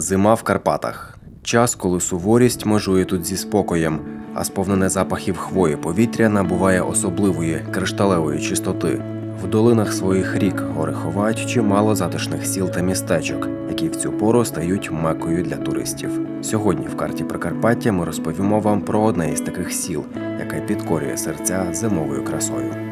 Зима в Карпатах. Час, коли суворість межує тут зі спокоєм, а сповнене запахів хвої повітря набуває особливої кришталевої чистоти. В долинах своїх рік гори ховають чимало затишних сіл та містечок, які в цю пору стають мекою для туристів. Сьогодні в карті Прикарпаття ми розповімо вам про одне із таких сіл, яке підкорює серця зимовою красою.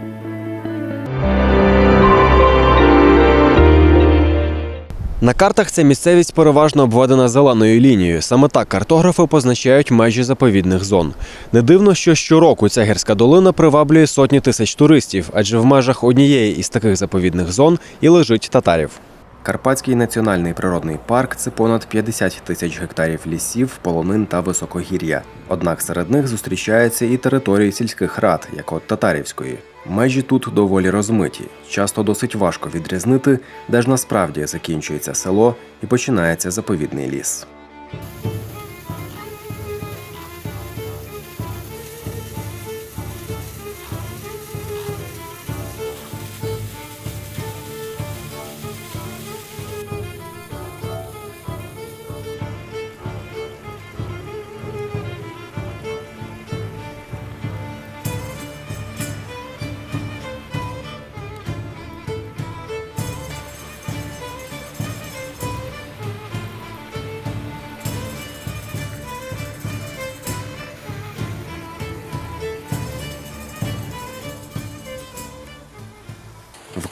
На картах ця місцевість переважно обведена зеленою лінією. Саме так картографи позначають межі заповідних зон. Не дивно, що щороку ця гірська долина приваблює сотні тисяч туристів, адже в межах однієї із таких заповідних зон і лежить татарів. Карпатський національний природний парк це понад 50 тисяч гектарів лісів, полонин та високогір'я. Однак серед них зустрічаються і території сільських рад, як от татарівської. Межі тут доволі розмиті. Часто досить важко відрізнити, де ж насправді закінчується село і починається заповідний ліс.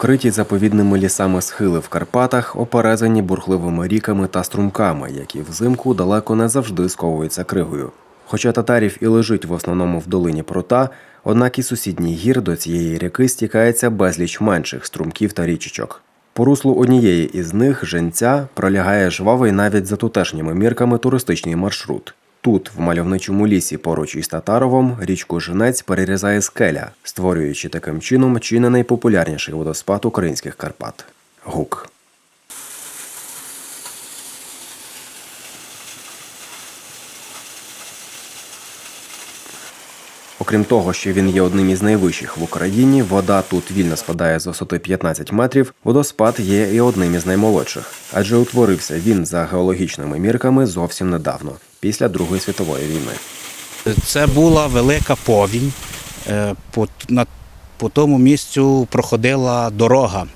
Вкриті заповідними лісами схили в Карпатах, оперезані бурхливими ріками та струмками, які взимку далеко не завжди сковуються кригою. Хоча татарів і лежить в основному в долині прута, однак і сусідній гір до цієї ріки стікається безліч менших струмків та річечок. По руслу однієї із них женця пролягає жвавий навіть за тутешніми мірками туристичний маршрут. Тут, в мальовничому лісі поруч із Татаровом, річку Женець перерізає скеля, створюючи таким чином чи не найпопулярніший водоспад українських Карпат Гук. Окрім того, що він є одним із найвищих в Україні, вода тут вільно спадає з висоти 15 метрів. Водоспад є і одним із наймолодших, адже утворився він за геологічними мірками зовсім недавно, після Другої світової війни. Це була велика повінь. Е, По, тому місцю проходила дорога.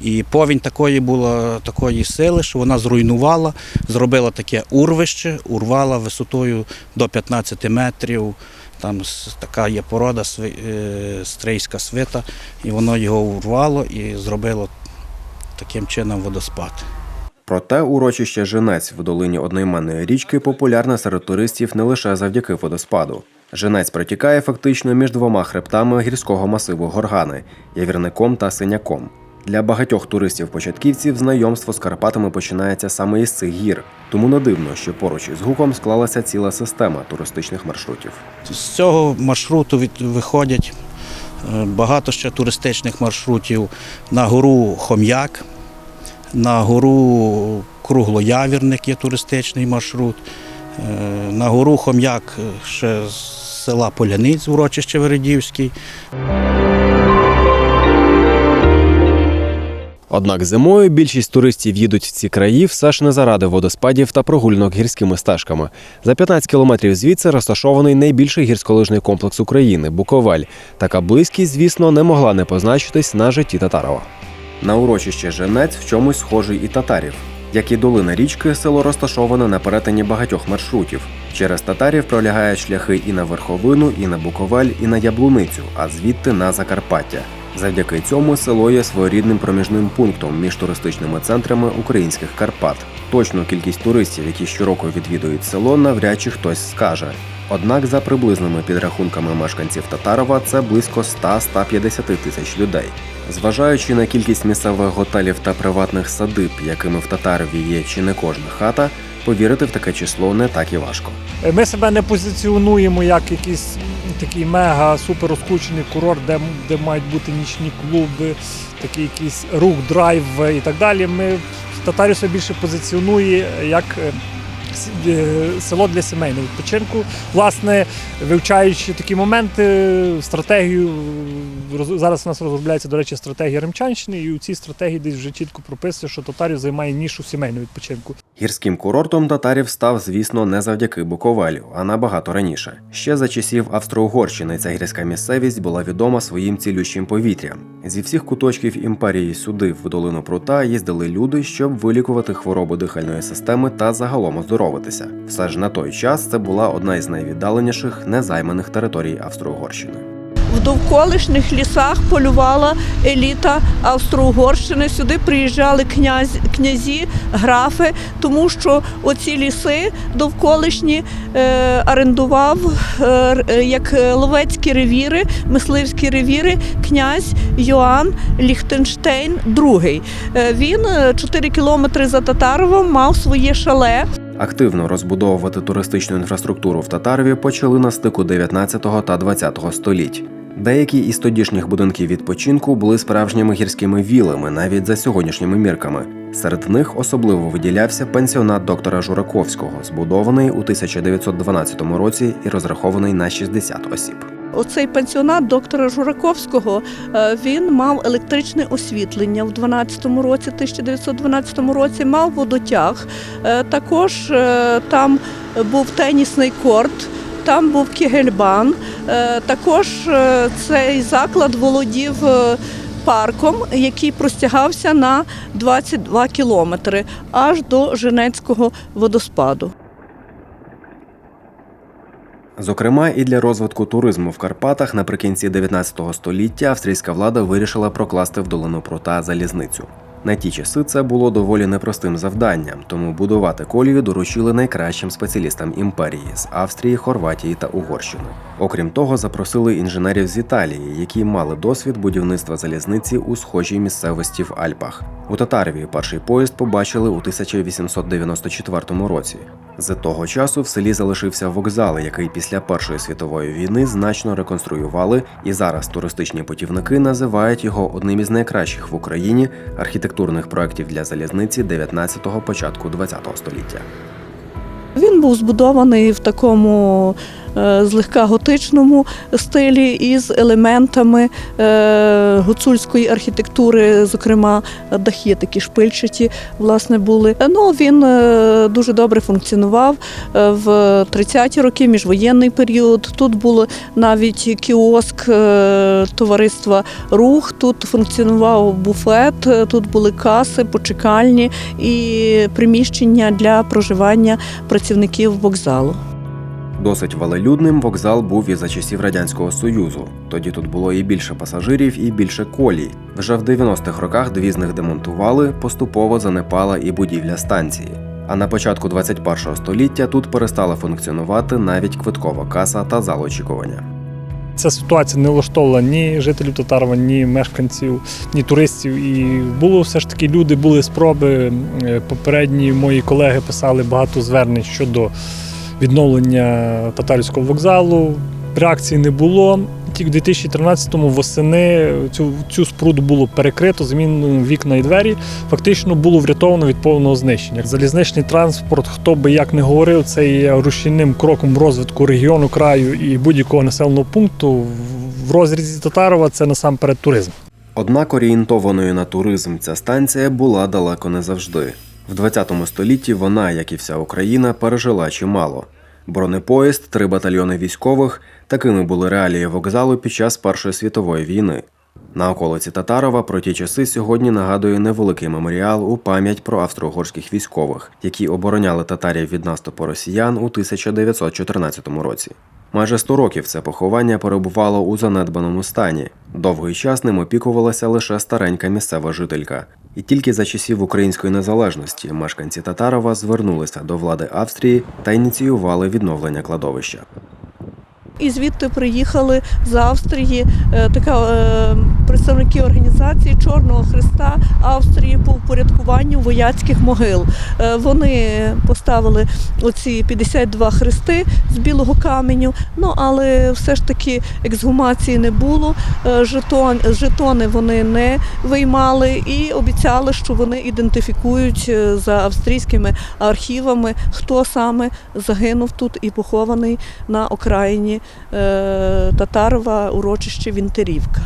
І повінь такої була такої сили, що вона зруйнувала, зробила таке урвище, урвала висотою до 15 метрів. Там така є порода е, стрийська свита, і воно його урвало і зробило таким чином водоспад. Проте урочище Женець в долині одноіменної річки популярне серед туристів не лише завдяки водоспаду. Женець протікає фактично між двома хребтами гірського масиву Горгани Явірником та Синяком. Для багатьох туристів-початківців знайомство з Карпатами починається саме із цих гір, тому не дивно, що поруч із гуком склалася ціла система туристичних маршрутів. З цього маршруту виходять е, багато ще туристичних маршрутів на гору Хом'як, на гору Круглоявірник є туристичний маршрут, е, на гору Хом'як е, ще з села Поляниць, урочище Вередівський. Однак зимою більшість туристів їдуть в ці краї все ж не заради водоспадів та прогулянок гірськими стежками. За 15 кілометрів звідси розташований найбільший гірськолижний комплекс України Буковель. Така близькість, звісно, не могла не позначитись на житті Татарова. На урочище Женець в чомусь схожий і татарів. Як і долина річки, село розташоване на перетині багатьох маршрутів. Через татарів пролягають шляхи і на верховину, і на Буковель, і на Яблуницю, а звідти на Закарпаття. Завдяки цьому село є своєрідним проміжним пунктом між туристичними центрами українських Карпат. Точну кількість туристів, які щороку відвідують село, навряд чи хтось скаже. Однак, за приблизними підрахунками мешканців Татарова, це близько 100-150 тисяч людей. Зважаючи на кількість місцевих готелів та приватних садиб, якими в Татарові є чи не кожна хата, повірити в таке число не так і важко. Ми себе не позиціонуємо як якийсь такий мега супер розкручений курорт, де, де мають бути нічні клуби, такий якийсь рух, драйв і так далі. Ми Татаріуса більше позиціонує як е, е, село для сімейного відпочинку. Власне, вивчаючи такі моменти, стратегію зараз у нас розробляється, до речі, стратегія Римчанщини, і у цій стратегії десь вже чітко прописує, що Татарів займає нішу сімейного відпочинку. Гірським курортом татарів став, звісно, не завдяки Буковелю, а набагато раніше. Ще за часів Австро-Угорщини ця гірська місцевість була відома своїм цілющим повітрям. Зі всіх куточків імперії сюди, в долину Прута, їздили люди, щоб вилікувати хвороби дихальної системи та загалом оздоровитися. Все ж на той час це була одна із найвіддаленіших незайманих територій Австро-Угорщини. Довколишніх лісах полювала еліта Австро-Угорщини. Сюди приїжджали князь, князі, графи, тому що оці ліси довколишні е, орендував е, як ловецькі ревіри, мисливські ревіри, князь Йоанн Ліхтенштейн II. Е, він 4 кілометри за Татаровом мав своє шале. Активно розбудовувати туристичну інфраструктуру в Татарові почали на стику 19 та 20 століть. Деякі із тодішніх будинків відпочинку були справжніми гірськими вілами, навіть за сьогоднішніми мірками. Серед них особливо виділявся пенсіонат доктора Жураковського, збудований у 1912 році і розрахований на 60 осіб. Оцей пенсіонат доктора Жураковського е, він мав електричне освітлення в 12 році, 1912 році, мав водотяг. Е, Також е, там був тенісний корт. Там був кегельбан. Е, Також е, цей заклад володів е, парком, який простягався на 22 кілометри аж до Женецького водоспаду. Зокрема, і для розвитку туризму в Карпатах наприкінці 19 століття австрійська влада вирішила прокласти в долину прута залізницю. На ті часи це було доволі непростим завданням, тому будувати колію доручили найкращим спеціалістам імперії з Австрії, Хорватії та Угорщини. Окрім того, запросили інженерів з Італії, які мали досвід будівництва залізниці у схожій місцевості в Альпах. У Татарові перший поїзд побачили у 1894 році. З того часу в селі залишився вокзал, який після Першої світової війни значно реконструювали, і зараз туристичні путівники називають його одним із найкращих в Україні архітектурних проєктів для залізниці 19-го початку 20-го століття. Він був збудований в такому злегка готичному стилі із елементами е, гуцульської архітектури, зокрема дахи такі шпильчаті, власне, були. Ну, він е, дуже добре функціонував е, в 30-ті роки, міжвоєнний період. Тут було навіть кіоск е, товариства Рух, тут функціонував буфет, е, тут були каси, почекальні і приміщення для проживання працівників вокзалу. Досить велелюдним вокзал був і за часів радянського союзу. Тоді тут було і більше пасажирів, і більше колій. Вже в 90-х роках дві з них демонтували, поступово занепала і будівля станції. А на початку 21-го століття тут перестала функціонувати навіть квиткова каса та зал очікування. Ця ситуація не влаштовувала ні жителів Татарова, ні мешканців, ні туристів. І було все ж таки люди, були спроби. Е, Попередні мої колеги писали багато звернень щодо відновлення татарського вокзалу. Реакції не було. Тільки в 2013-му восени цю, цю споруду було перекрито, змінено вікна і двері. Фактично було врятовано від повного знищення. Залізничний транспорт, хто би як не говорив, це є рушійним кроком розвитку регіону, краю і будь-якого населеного пункту. В розрізі Татарова це насамперед туризм. Однак орієнтованою на туризм ця станція була далеко не завжди. В 20 столітті вона, як і вся Україна, пережила чимало. Бронепоїзд, три батальйони військових такими були реалії вокзалу під час Першої світової війни. На околиці Татарова про ті часи сьогодні нагадує невеликий меморіал у пам'ять про австро-угорських військових, які обороняли татарів від наступу росіян у 1914 році. Майже 100 років це поховання перебувало у занедбаному стані. Довгий час ним опікувалася лише старенька місцева жителька. І тільки за часів української незалежності мешканці Татарова звернулися до влади Австрії та ініціювали відновлення кладовища. І звідти приїхали з Австрії е, така е, представники організації Чорного Христа Австрії по впорядкуванню вояцьких могил. Е, Вони поставили оці 52 хрести з білого каменю. Ну але все ж таки ексгумації не було. Жетон, жетони вони не виймали і обіцяли, що вони ідентифікують за австрійськими архівами, хто саме загинув тут і похований на окраїні Татарова урочище Вінтерівка.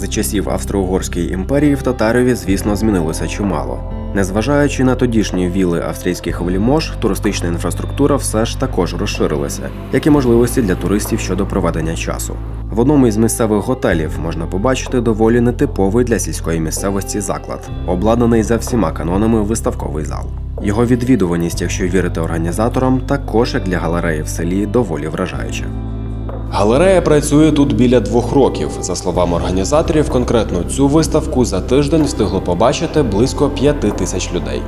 За часів Австро-Угорської імперії в Татарові, звісно, змінилося чимало. Незважаючи на тодішні віли австрійських вельмож, туристична інфраструктура все ж також розширилася, як і можливості для туристів щодо проведення часу. В одному із місцевих готелів можна побачити доволі нетиповий для сільської місцевості заклад, обладнаний за всіма канонами виставковий зал. Його відвідуваність, якщо вірити організаторам, також як для галереї в селі доволі вражаюча. Галерея працює тут біля двох років. За словами організаторів, конкретно цю виставку за тиждень встигло побачити близько п'яти тисяч людей.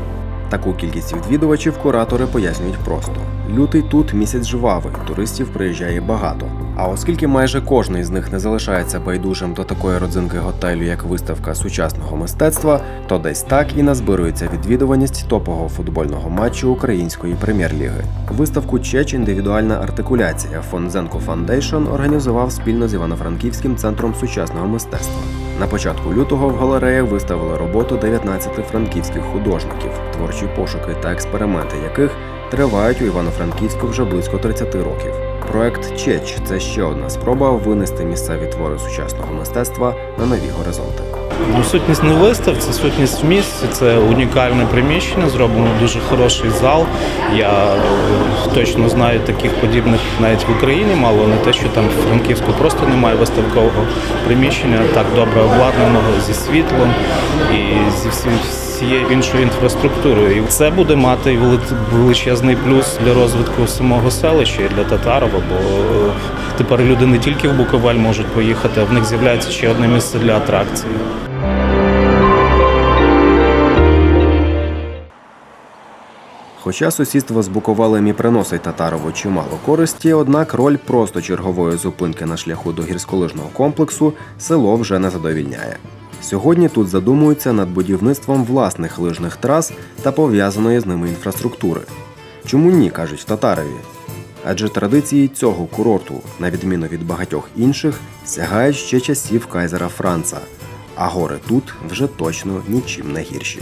Таку кількість відвідувачів куратори пояснюють просто: лютий тут місяць жвавий, туристів приїжджає багато. А оскільки майже кожний з них не залишається байдужим до такої родзинки готелю, як виставка сучасного мистецтва, то десь так і назбирується відвідуваність топового футбольного матчу української прем'єр-ліги. Виставку Чеч індивідуальна артикуляція фонд Зенко Фандейшн організував спільно з Івано-Франківським центром сучасного мистецтва. На початку лютого в галереях виставили роботу 19 франківських художників, творчі пошуки та експерименти яких тривають у Івано-Франківську вже близько 30 років. Проект Чеч це ще одна спроба винести місцеві твори сучасного мистецтва на нові горизонти. Ну, сутність не виставці, сутність в місці. Це унікальне приміщення, зроблено дуже хороший зал. Я е, точно знаю таких подібних навіть в Україні, мало не те, що там в Франківську просто немає виставкового приміщення, так добре обладнаного зі світлом і зі всім всією іншою інфраструктурою. І це буде мати величезний плюс для розвитку самого селища і для Татарова, бо е, тепер люди не тільки в Буковель можуть поїхати, а в них з'являється ще одне місце для атракцій. Хоча сусідство з Буковелем і приносить Татарову чимало користі, однак роль просто чергової зупинки на шляху до гірськолижного комплексу село вже не задовільняє. Сьогодні тут задумуються над будівництвом власних лижних трас та пов'язаної з ними інфраструктури. Чому ні, кажуть в Татарові? Адже традиції цього курорту, на відміну від багатьох інших, сягають ще часів кайзера Франца, а гори тут вже точно нічим не гірші.